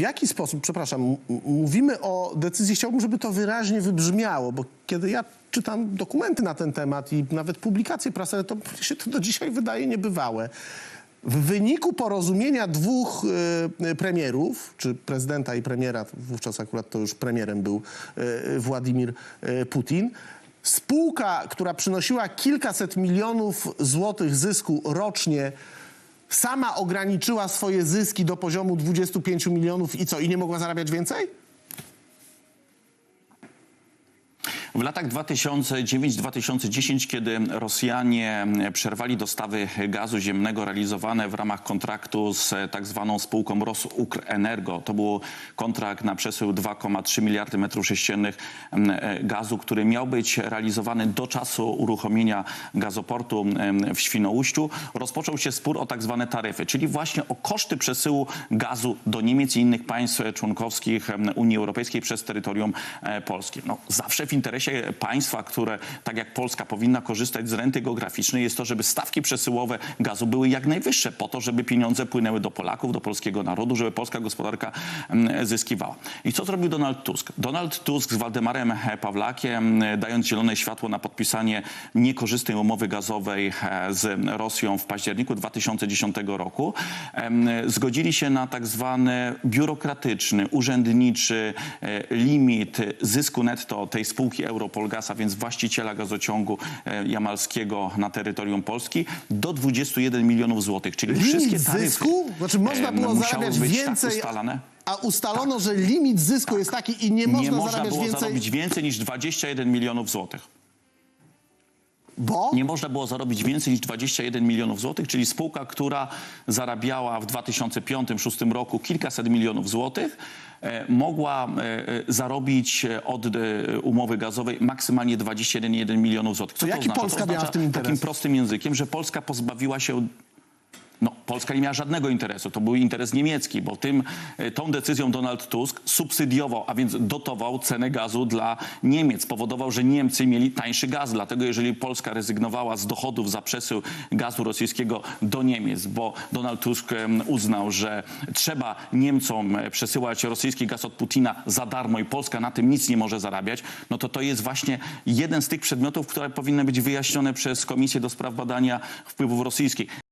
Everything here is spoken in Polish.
W jaki sposób, przepraszam, mówimy o decyzji, chciałbym, żeby to wyraźnie wybrzmiało, bo kiedy ja czytam dokumenty na ten temat i nawet publikacje prasowe, to się to do dzisiaj wydaje niebywałe. W wyniku porozumienia dwóch y, premierów, czy prezydenta i premiera, wówczas akurat to już premierem był y, Władimir y, Putin, spółka, która przynosiła kilkaset milionów złotych zysku rocznie, sama ograniczyła swoje zyski do poziomu 25 milionów i co, i nie mogła zarabiać więcej? W latach 2009-2010, kiedy Rosjanie przerwali dostawy gazu ziemnego realizowane w ramach kontraktu z tak zwaną spółką Rosukrenergo, to był kontrakt na przesył 2,3 miliardy metrów sześciennych e, gazu, który miał być realizowany do czasu uruchomienia gazoportu w Świnoujściu, rozpoczął się spór o tak zwane taryfy, czyli właśnie o koszty przesyłu gazu do Niemiec i innych państw członkowskich Unii Europejskiej przez terytorium e, Polski. No, zawsze w interesie państwa, które tak jak Polska powinna korzystać z renty geograficznej jest to, żeby stawki przesyłowe gazu były jak najwyższe po to, żeby pieniądze płynęły do Polaków, do polskiego narodu, żeby polska gospodarka em, zyskiwała. I co zrobił Donald Tusk? Donald Tusk z Waldemarem Pawlakiem, e, dając zielone światło na podpisanie niekorzystnej umowy gazowej e, z Rosją w październiku 2010 roku, zgodzili się na tak zwany biurokratyczny, urzędniczy e, limit zysku netto tej spółki Europolgasa, więc właściciela gazociągu e, jamalskiego na terytorium Polski, do 21 milionów złotych. Czyli wszystkie Limit taryfy zysku? Znaczy można em, było zarabiać być więcej, tak ustalane. a ustalono, że limit zysku jest taki i nie można, nie można zarabiać było więcej, zarobić więcej niż 21 milionów złotych. Bo... Nie można było zarobić więcej niż 21 milionów złotych, czyli spółka, która zarabiała w 2005-2006 roku kilkaset milionów złotych, e, mogła e, e, zarobić od umowy gazowej maksymalnie 21 milionów złotych. Co To jaki oznacza? Polska to miała w oznacza tym interes? takim prostym językiem, że Polska pozbawiła się no, Polska nie miała żadnego interesu. To był interes niemiecki, bo tym, e, tą decyzją Donald Tusk subsydiował, a więc dotował cenę gazu dla Niemiec. Powodował, że Niemcy mieli tańszy gaz. Dlatego jeżeli Polska rezygnowała z dochodów za przesył gazu rosyjskiego do Niemiec, bo Donald Tusk uznał, że trzeba Niemcom e, przesyłać rosyjski gaz od Putina za darmo i Polska na tym nic nie może zarabiać, no to to jest właśnie jeden z tych przedmiotów, które powinny być wyjaśnione przez Komisję do Spraw Badania Wpływów Rosyjskich.